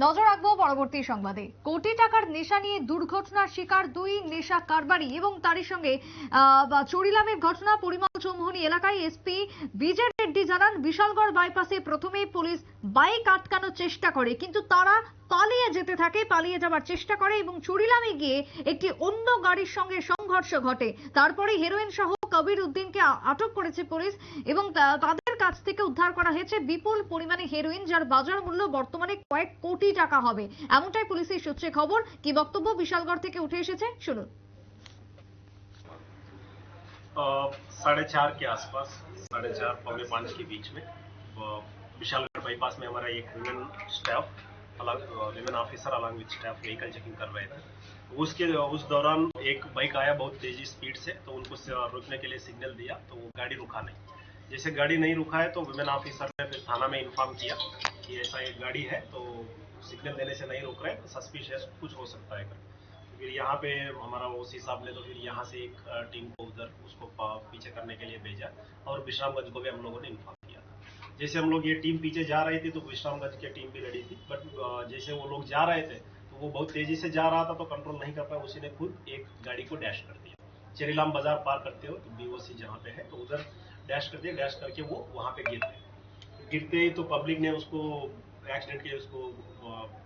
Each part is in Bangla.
নজর রাখব পরবর্তী সংবাদে। কোটি টাকার নেশা নিয়ে দুর্ঘটনার শিকার দুই নেশা কারবারি এবং তারই সঙ্গে চুরিলামের ঘটনা পরিমল চৌমুহনী এলাকায় এসপি বিজয় রেড্ডি জানান, বিশালগড় বাইপাসে প্রথমে পুলিশ বাইক আটকানোর চেষ্টা করে, কিন্তু তারা পালিয়ে যেতে থাকে, পালিয়ে যাবার চেষ্টা করে এবং চুরিলামে গিয়ে একটি অন্য গাড়ির সঙ্গে সংঘর্ষ ঘটে। তারপরে হেরোইন সহ কবির উদ্দিনকে আটক করেছে পুলিশ এবং তা- তাদের কাছ থেকে উদ্ধার করা হয়েছে বিপুল পরিমাণে হেরোইন যার বাজার মূল্য বর্তমানে কয়েক কোটি টাকা হবে এমনটাই পুলিশের সূত্রে খবর কি বক্তব্য বিশালগড় থেকে উঠে এসেছে শুনুন अ, साढ़े चार के आसपास साढ़े चार पौने पाँच के बीच में अ, विशालगढ़ बाईपास में हमारा एक वुमेन स्टाफ अलग women officer along with staff vehicle checking कर रहे थे उसके उस दौरान एक बाइक आया बहुत तेजी स्पीड से तो उनको से- रोकने के लिए सिग्नल दिया तो वो गाड़ी रुका नहीं जैसे गाड़ी नहीं रुका है तो वुमेन ऑफिसर ने फिर थाना में इन्फॉर्म किया कि ऐसा एक गाड़ी है तो सिग्नल देने से नहीं रोक रहे सस्पिशियस कुछ हो सकता है करके। फिर यहाँ पे हमारा ओ सी साहब ने तो फिर यहाँ से एक टीम को उधर उसको पीछे करने के लिए भेजा और विश्रामगंज को भी हम लोगों ने इन्फॉर्म किया था जैसे हम लोग ये टीम पीछे जा रही थी तो विश्रामगंज की टीम भी रेडी थी बट जैसे वो लोग जा रहे थे तो वो बहुत तेज़ी से जा रहा था तो कंट्रोल नहीं कर पाया, उसी ने खुद एक गाड़ी को डैश कर दिया चेरीलाम बाज़ार पार करते हो तो बीओसी जहाँ पे है तो उधर डैश कर दिया डैश करके वो वहाँ पे गिर गए गिरते ही तो पब्लिक ने उसको एक्सीडेंट के उसको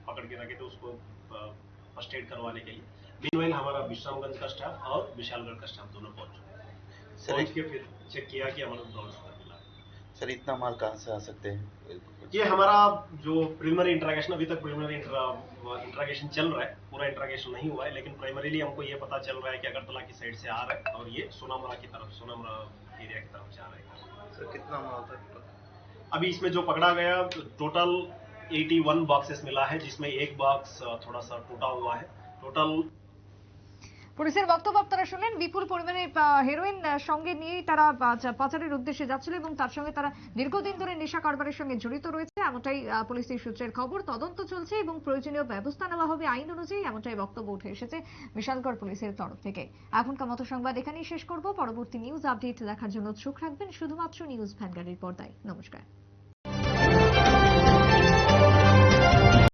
पकड़ के रखे थे उसको फ़र्स्ट एड करवाने के लिए। मीनवाइल हमारा विश्रामगंज का स्टाफ और विशालगढ़ का स्टाफ दोनों पहुँच चुके पहुँच के फिर चेक किया कि हमारा मिला सर इतना माल कहाँ से आ सकते हैं? ये हमारा जो प्रिलिमिनरी इंट्रागेशन अभी तक प्रिलिमिनरी इंट्रागेशन चल रहा है। पूरा इंट्रागेशन नहीं हुआ है लेकिन प्राइमरीली हमको ये पता चल रहा है कि अगरतला की साइड से आ रहा है और ये सोनामरा की तरफ़ सोनामरा एरिया की तरफ़ जा रहा है। सर कितना माल था अभी इसमें जो पकड़ा गया टोटल 81 बॉक्सेस मिला है जिसमें एक बॉक्स थोड़ा सा टूटा हुआ है। टोटल পুলিশের বক্তব্য আপনারা শুনলেন। বিপুল পরিমাণে হেরোইন সঙ্গে নিয়েই তারা পাচারের উদ্দেশ্যে যাচ্ছিল এবং তার সঙ্গে তারা দীর্ঘদিন ধরে নেশা কারবারের সঙ্গে জড়িত রয়েছে। এমনটাই পুলিশের সূত্রের খবর। তদন্ত চলছে এবং প্রয়োজনীয় ব্যবস্থা নেওয়া হবে আইন অনুযায়ী, এমনটাই বক্তব্য উঠে এসেছে বিশালগড় পুলিশের তরফ থেকে। এখনকার মতো সংবাদ এখানেই শেষ করব। পরবর্তী নিউজ আপডেট দেখার জন্য চোখ রাখবেন শুধুমাত্র নিউজ ভ্যানগাড়ির পর্দায়। নমস্কার।